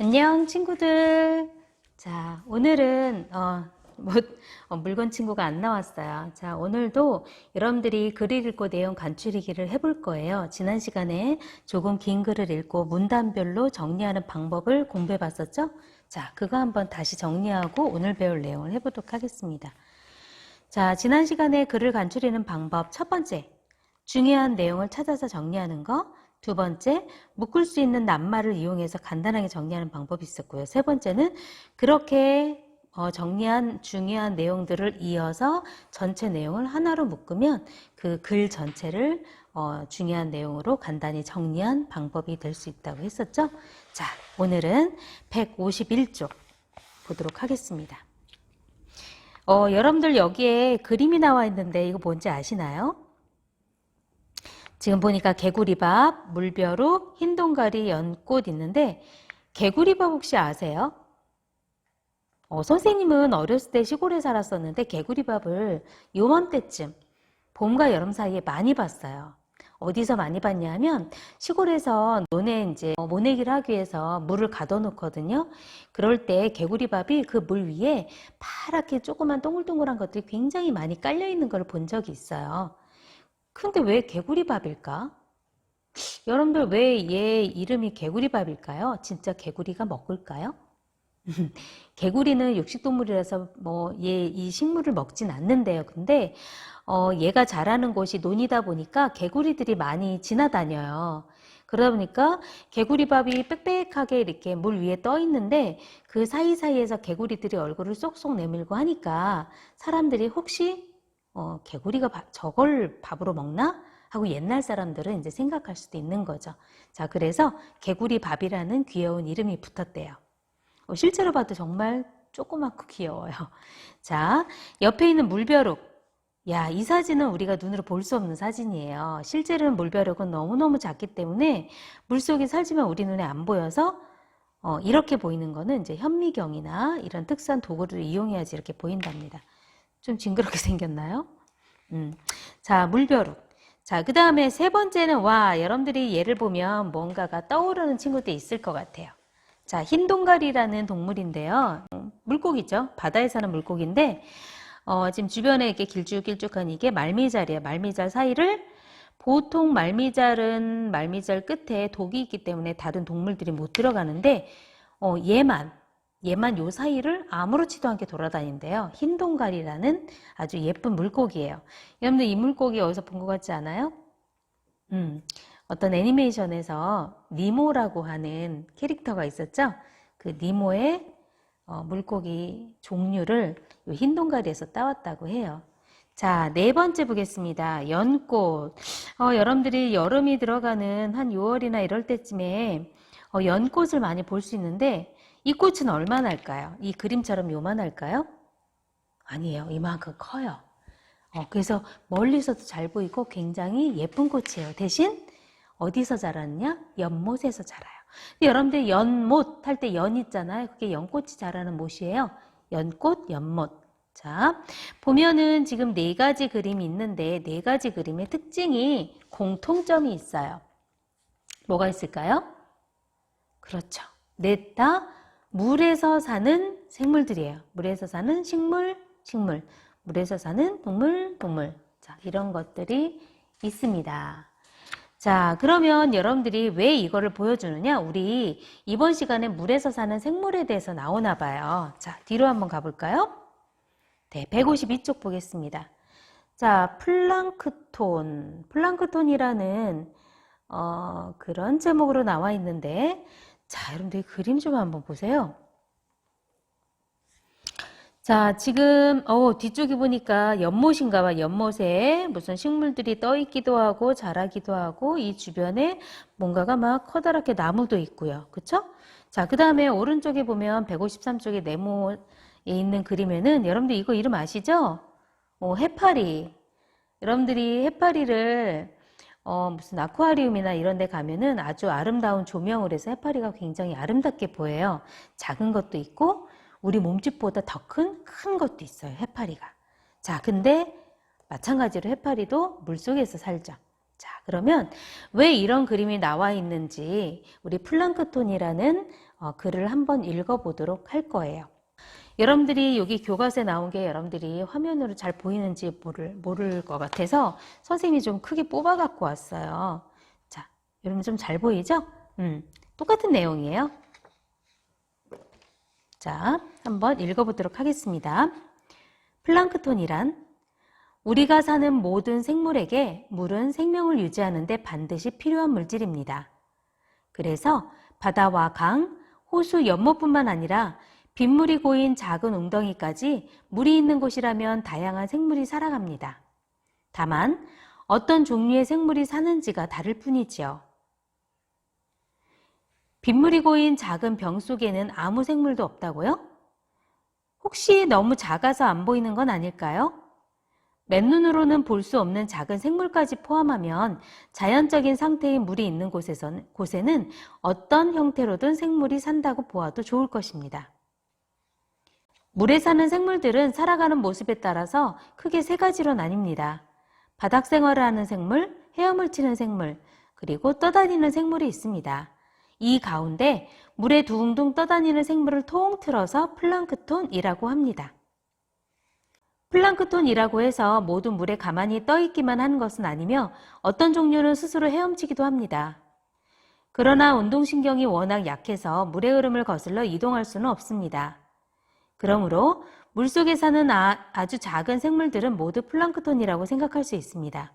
안녕 친구들. 자 오늘은 어, 뭐, 어, 물건 친구가 안 나왔어요. 자 오늘도 여러분들이 글을 읽고 내용 간추리기를 해볼 거예요. 지난 시간에 조금 긴 글을 읽고 문단별로 정리하는 방법을 공부해 봤었죠? 자 그거 한번 다시 정리하고 오늘 배울 내용을 해보도록 하겠습니다. 자 지난 시간에 글을 간추리는 방법 첫 번째 중요한 내용을 찾아서 정리하는 거. 두 번째, 묶을 수 있는 낱말을 이용해서 간단하게 정리하는 방법이 있었고요. 세 번째는 그렇게 어, 정리한 중요한 내용들을 이어서 전체 내용을 하나로 묶으면 그 글 전체를 어, 중요한 내용으로 간단히 정리한 방법이 될 수 있다고 했었죠. 자, 오늘은 151쪽 보도록 하겠습니다. 어, 여러분들 여기에 그림이 나와 있는데 이거 뭔지 아시나요? 지금 보니까 개구리밥, 물벼룩, 흰 동가리, 연꽃 있는데 개구리밥 혹시 아세요? 어, 선생님은 어렸을 때 시골에 살았었는데 개구리밥을 요맘때쯤 봄과 여름 사이에 많이 봤어요. 어디서 많이 봤냐 하면 시골에서 논에 이제 어, 모내기를 하기 위해서 물을 가둬 놓거든요. 그럴 때 개구리밥이 그 물 위에 파랗게 조그만 동글동글한 것들이 굉장히 많이 깔려 있는 걸 본 적이 있어요. 근데 왜 개구리밥일까? 여러분들 왜 얘 이름이 개구리밥일까요? 진짜 개구리가 먹을까요? 개구리는 육식동물이라서 뭐 얘 이 식물을 먹진 않는데요. 근데 어 얘가 자라는 곳이 논이다 보니까 개구리들이 많이 지나다녀요. 그러다 보니까 개구리밥이 빽빽하게 이렇게 물 위에 떠 있는데 그 사이사이에서 개구리들이 얼굴을 쏙쏙 내밀고 하니까 사람들이 혹시 어, 개구리가 바- 저걸 밥으로 먹나? 하고 옛날 사람들은 이제 생각할 수도 있는 거죠. 자, 그래서 개구리 밥이라는 귀여운 이름이 붙었대요. 어, 실제로 봐도 정말 조그맣고 귀여워요. 자, 옆에 있는 물벼룩. 야, 이 사진은 우리가 눈으로 볼 수 없는 사진이에요. 실제로는 물벼룩은 너무너무 작기 때문에 물속에 살지만 우리 눈에 안 보여서 어, 이렇게 보이는 거는 이제 현미경이나 이런 특수한 도구를 이용해야지 이렇게 보인답니다. 좀 징그럽게 생겼나요? 음. 자, 물벼룩. 자, 그 다음에 세 번째는, 와, 여러분들이 얘를 보면 뭔가가 떠오르는 친구도 있을 것 같아요. 자, 흰동가리라는 동물인데요. 음, 물고기죠. 바다에 사는 물고기인데, 어, 지금 주변에 이렇게 길쭉길쭉한 이게 말미잘이에요. 말미잘 사이를 보통 말미잘은 말미잘 끝에 독이 있기 때문에 다른 동물들이 못 들어가는데, 어, 얘만, 얘만 요 사이를 아무렇지도 않게 돌아다닌대요. 흰동가리라는 아주 예쁜 물고기예요. 여러분들 이 물고기 어디서 본 것 같지 않아요? 음, 어떤 애니메이션에서 니모라고 하는 캐릭터가 있었죠? 그 니모의 어, 물고기 종류를 요 흰동가리에서 따왔다고 해요. 자, 네 번째 보겠습니다. 연꽃. 어, 여러분들이 여름이 들어가는 한 6월이나 이럴 때쯤에 어, 연꽃을 많이 볼 수 있는데 이 꽃은 얼마나일까요? 이 그림처럼 요만할까요? 아니에요. 이만큼 커요. 어, 그래서 멀리서도 잘 보이고 굉장히 예쁜 꽃이에요. 대신 어디서 자라느냐? 연못에서 자라요. 여러분들 연못 할 때 연 있잖아요. 그게 연꽃이 자라는 못이에요. 연꽃, 연못. 자, 보면은 지금 네 가지 그림이 있는데 네 가지 그림의 특징이 공통점이 있어요. 뭐가 있을까요? 그렇죠. 넷 다 물에서 사는 생물들이에요. 물에서 사는 식물, 식물. 물에서 사는 동물, 동물. 자, 이런 것들이 있습니다. 자, 그러면 여러분들이 왜 이거를 보여주느냐? 우리 이번 시간에 물에서 사는 생물에 대해서 나오나 봐요. 자, 뒤로 한번 가볼까요? 네, 152쪽 보겠습니다. 자, 플랑크톤. 플랑크톤이라는 어, 그런 제목으로 나와 있는데, 자, 여러분들 그림 좀 한번 보세요. 자, 지금, 어, 뒤쪽에 보니까 연못인가 봐. 연못에 무슨 식물들이 떠 있기도 하고, 자라기도 하고, 이 주변에 뭔가가 막 커다랗게 나무도 있고요. 그쵸? 자, 그 다음에 오른쪽에 보면 153쪽에 네모에 있는 그림에는 여러분들 이거 이름 아시죠? 어, 해파리. 여러분들이 해파리를 어, 무슨 아쿠아리움이나 이런 데 가면은 아주 아름다운 조명을 해서 해파리가 굉장히 아름답게 보여요. 작은 것도 있고, 우리 몸집보다 더 큰, 큰 것도 있어요, 해파리가. 자, 근데 마찬가지로 해파리도 물 속에서 살죠. 자, 그러면 왜 이런 그림이 나와 있는지 우리 플랑크톤이라는 어, 글을 한번 읽어보도록 할 거예요. 여러분들이 여기 교과서에 나온 게 여러분들이 화면으로 잘 보이는지 모를, 모를 것 같아서 선생님이 좀 크게 뽑아 갖고 왔어요. 자, 여러분 좀 잘 보이죠? 음, 똑같은 내용이에요. 자, 한번 읽어보도록 하겠습니다. 플랑크톤이란 우리가 사는 모든 생물에게 물은 생명을 유지하는데 반드시 필요한 물질입니다. 그래서 바다와 강, 호수, 연못뿐만 아니라 빗물이 고인 작은 웅덩이까지 물이 있는 곳이라면 다양한 생물이 살아갑니다. 다만 어떤 종류의 생물이 사는지가 다를 뿐이지요. 빗물이 고인 작은 병 속에는 아무 생물도 없다고요? 혹시 너무 작아서 안 보이는 건 아닐까요? 맨눈으로는 볼 수 없는 작은 생물까지 포함하면 자연적인 상태의 물이 있는 곳에서는, 곳에는 어떤 형태로든 생물이 산다고 보아도 좋을 것입니다. 물에 사는 생물들은 살아가는 모습에 따라서 크게 세 가지로 나뉩니다. 바닥 생활을 하는 생물, 헤엄을 치는 생물, 그리고 떠다니는 생물이 있습니다. 이 가운데 물에 둥둥 떠다니는 생물을 통틀어서 플랑크톤이라고 합니다. 플랑크톤이라고 해서 모두 물에 가만히 떠 있기만 하는 것은 아니며 어떤 종류는 스스로 헤엄치기도 합니다. 그러나 운동신경이 워낙 약해서 물의 흐름을 거슬러 이동할 수는 없습니다. 그러므로 물속에 사는 아, 주 작은 생물들은 모두 플랑크톤이라고 생각할 수 있습니다.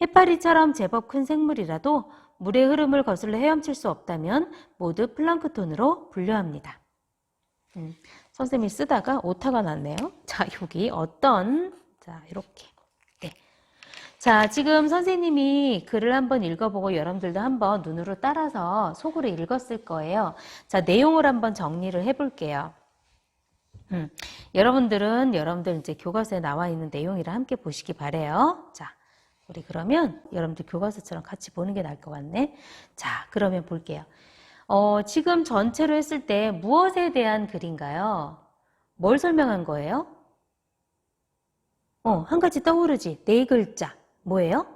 해파리처럼 제법 큰 생물이라도 물의 흐름을 거슬러 헤엄칠 수 없다면 모두 플랑크톤으로 분류합니다. 음, 선생님이 쓰다가 오타가 났네요. 자, 여기 어떤, 자, 이렇게. 네. 자, 지금 선생님이 글을 한번 읽어보고 여러분들도 한번 눈으로 따라서 속으로 읽었을 거예요. 자, 내용을 한번 정리를 해볼게요. 음, 여러분들은 여러분들 이제 교과서에 나와 있는 내용이라 함께 보시기 바래요. 자, 우리 그러면 여러분들 교과서처럼 같이 보는 게 나을 것 같네. 자, 그러면 볼게요. 어, 지금 전체로 했을 때 무엇에 대한 글인가요? 뭘 설명한 거예요? 어, 한 가지 떠오르지. 네 글자. 뭐예요?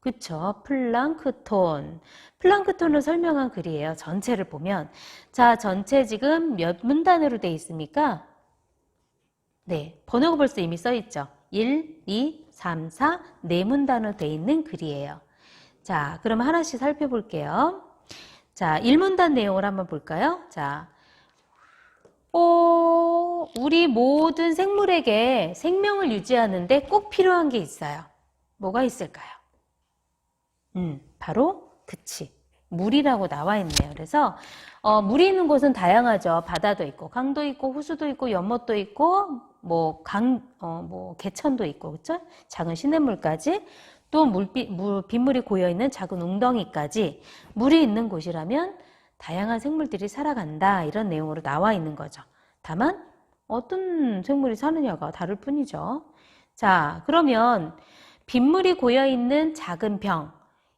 그쵸. 플랑크톤. 플랑크톤을 설명한 글이에요. 전체를 보면. 자, 전체 지금 몇 문단으로 돼 있습니까? 네. 번호가 벌써 이미 써 있죠. 1, 2, 3, 4, 네 문단으로 돼 있는 글이에요. 자, 그럼 하나씩 살펴볼게요. 자, 1문단 내용을 한번 볼까요? 자, 어, 우리 모든 생물에게 생명을 유지하는데 꼭 필요한 게 있어요. 뭐가 있을까요? 음, 바로 그치. 물이라고 나와 있네요. 그래서 어, 물이 있는 곳은 다양하죠. 바다도 있고, 강도 있고, 호수도 있고, 연못도 있고, 뭐 강, 어, 뭐 개천도 있고, 그렇죠? 작은 시냇물까지 또 물빛, 물, 빗물이 고여 있는 작은 웅덩이까지 물이 있는 곳이라면 다양한 생물들이 살아간다 이런 내용으로 나와 있는 거죠. 다만 어떤 생물이 사느냐가 다를 뿐이죠. 자, 그러면 빗물이 고여 있는 작은 병.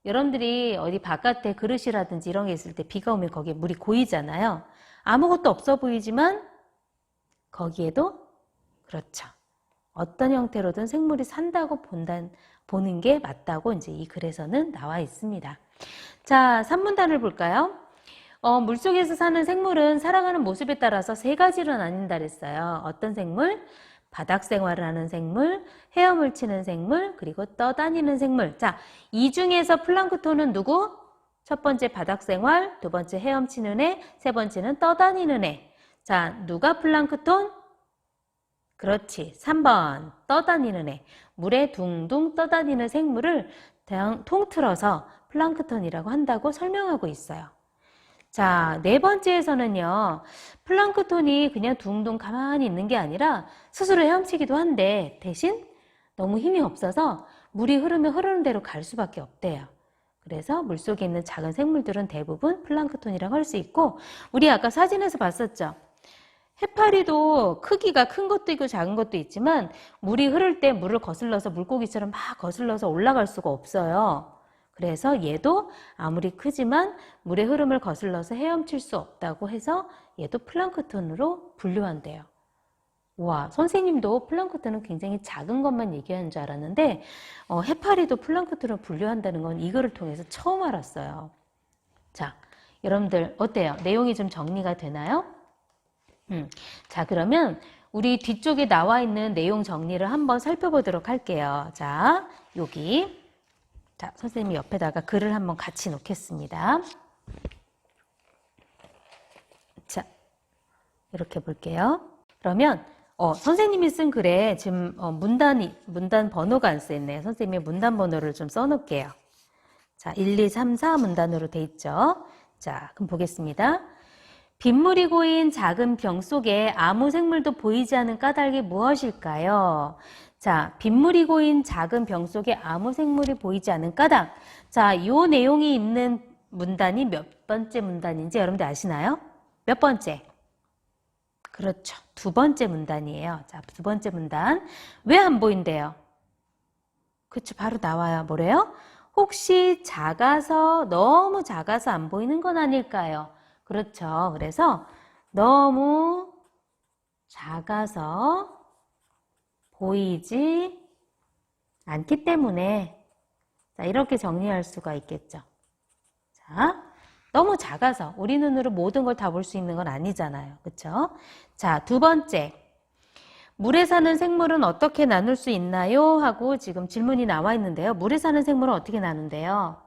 여러분들이 어디 바깥에 그릇이라든지 이런 게 있을 때 비가 오면 거기에 물이 고이잖아요. 아무것도 없어 보이지만 거기에도 그렇죠. 어떤 형태로든 생물이 산다고 본단, 보는 게 맞다고 이제 이 글에서는 나와 있습니다. 자, 3문단을 볼까요? 어, 물속에서 사는 생물은 살아가는 모습에 따라서 세 가지로 나뉜다 그랬어요. 어떤 생물? 바닥 생활을 하는 생물, 헤엄을 치는 생물, 그리고 떠다니는 생물. 자, 이 중에서 플랑크톤은 누구? 첫 번째 바닥 생활, 두 번째 헤엄치는 애, 세 번째는 떠다니는 애. 자, 누가 플랑크톤? 그렇지. 3번. 떠다니는 애. 물에 둥둥 떠다니는 생물을 통틀어서 플랑크톤이라고 한다고 설명하고 있어요. 자, 네 번째에서는요, 플랑크톤이 그냥 둥둥 가만히 있는 게 아니라 스스로 헤엄치기도 한데 대신 너무 힘이 없어서 물이 흐르면 흐르는 대로 갈 수밖에 없대요. 그래서 물속에 있는 작은 생물들은 대부분 플랑크톤이라고 할 수 있고, 우리 아까 사진에서 봤었죠? 해파리도 크기가 큰 것도 있고 작은 것도 있지만 물이 흐를 때 물을 거슬러서 물고기처럼 막 거슬러서 올라갈 수가 없어요. 그래서 얘도 아무리 크지만 물의 흐름을 거슬러서 헤엄칠 수 없다고 해서 얘도 플랑크톤으로 분류한대요. 와, 선생님도 플랑크톤은 굉장히 작은 것만 얘기하는 줄 알았는데 어, 해파리도 플랑크톤으로 분류한다는 건 이거를 통해서 처음 알았어요. 자, 여러분들 어때요? 내용이 좀 정리가 되나요? 음, 자, 그러면 우리 뒤쪽에 나와 있는 내용 정리를 한번 살펴보도록 할게요. 자, 여기. 자, 선생님이 옆에다가 글을 한번 같이 놓겠습니다. 자, 이렇게 볼게요. 그러면 어, 선생님이 쓴 글에 지금 어, 문단이 문단 번호가 안 써있네요. 선생님이 문단 번호를 좀 써놓을게요. 자, 1, 2, 3, 4 문단으로 돼 있죠. 자, 그럼 보겠습니다. 빗물이 고인 작은 병 속에 아무 생물도 보이지 않은 까닭이 무엇일까요? 자, 빗물이 고인 작은 병 속에 아무 생물이 보이지 않은 까닭. 자, 이 내용이 있는 문단이 몇 번째 문단인지 여러분들 아시나요? 몇 번째? 그렇죠. 두 번째 문단이에요. 자, 두 번째 문단. 왜 안 보인대요? 그렇죠. 바로 나와요. 뭐래요? 혹시 작아서, 너무 작아서 안 보이는 건 아닐까요? 그렇죠. 그래서 너무 작아서 보이지 않기 때문에 자, 이렇게 정리할 수가 있겠죠. 자, 너무 작아서 우리 눈으로 모든 걸 다 볼 수 있는 건 아니잖아요. 그렇죠? 자, 두 번째. 물에 사는 생물은 어떻게 나눌 수 있나요? 하고 지금 질문이 나와 있는데요. 물에 사는 생물은 어떻게 나눈대요?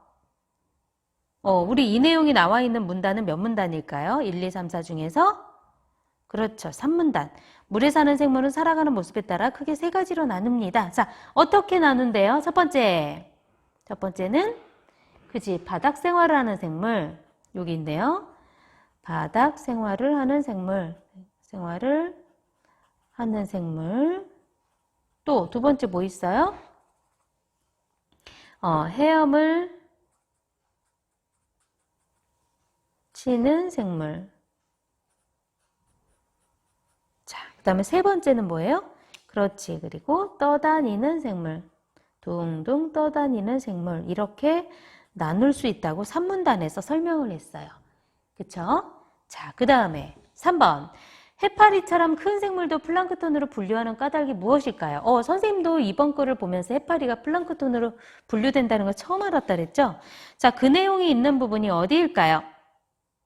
어, 우리 이 내용이 나와 있는 문단은 몇 문단일까요? 1, 2, 3, 4 중에서? 그렇죠. 3문단. 물에 사는 생물은 살아가는 모습에 따라 크게 세 가지로 나눕니다. 자, 어떻게 나눈대요? 첫 번째. 첫 번째는, 그지, 바닥 생활을 하는 생물. 여기 있네요. 바닥 생활을 하는 생물. 생활을 하는 생물. 또, 두 번째 뭐 있어요? 어, 헤엄을 치는 생물. 자, 그 다음에 세 번째는 뭐예요? 그렇지. 그리고 떠다니는 생물. 둥둥 떠다니는 생물. 이렇게 나눌 수 있다고 산문단에서 설명을 했어요. 그쵸? 자, 그 다음에 3번. 해파리처럼 큰 생물도 플랑크톤으로 분류하는 까닭이 무엇일까요? 어, 선생님도 이번 거를 보면서 해파리가 플랑크톤으로 분류된다는 걸 처음 알았다 그랬죠? 자, 그 내용이 있는 부분이 어디일까요?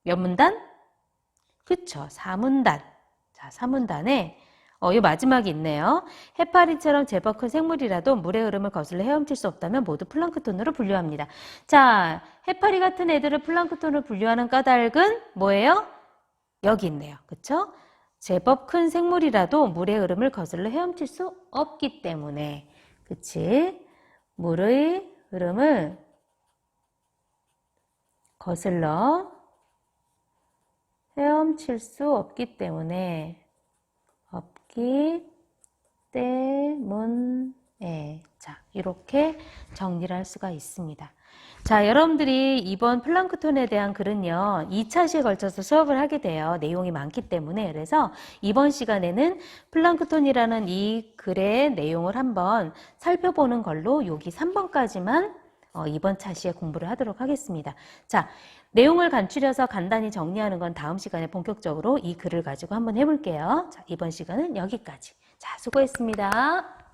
몇 문단? 그쵸, 4문단. 자, 4문단에 어, 이 마지막이 있네요. 해파리처럼 제법 큰 생물이라도 물의 흐름을 거슬러 헤엄칠 수 없다면 모두 플랑크톤으로 분류합니다. 자, 해파리 같은 애들을 플랑크톤으로 분류하는 까닭은 뭐예요? 여기 있네요. 그쵸? 제법 큰 생물이라도 물의 흐름을 거슬러 헤엄칠 수 없기 때문에. 그치? 물의 흐름을 거슬러 헤엄칠 수 없기 때문에 없기 때문에 자 이렇게 정리를 할 수가 있습니다. 자 여러분들이 이번 플랑크톤에 대한 글은요 2차 시에 걸쳐서 수업을 하게 돼요. 내용이 많기 때문에 그래서 이번 시간에는 플랑크톤이라는 이 글의 내용을 한번 살펴보는 걸로 여기 3번까지만 어, 이번 차시에 공부를 하도록 하겠습니다. 자, 내용을 간추려서 간단히 정리하는 건 다음 시간에 본격적으로 이 글을 가지고 한번 해볼게요. 자, 이번 시간은 여기까지. 자, 수고했습니다.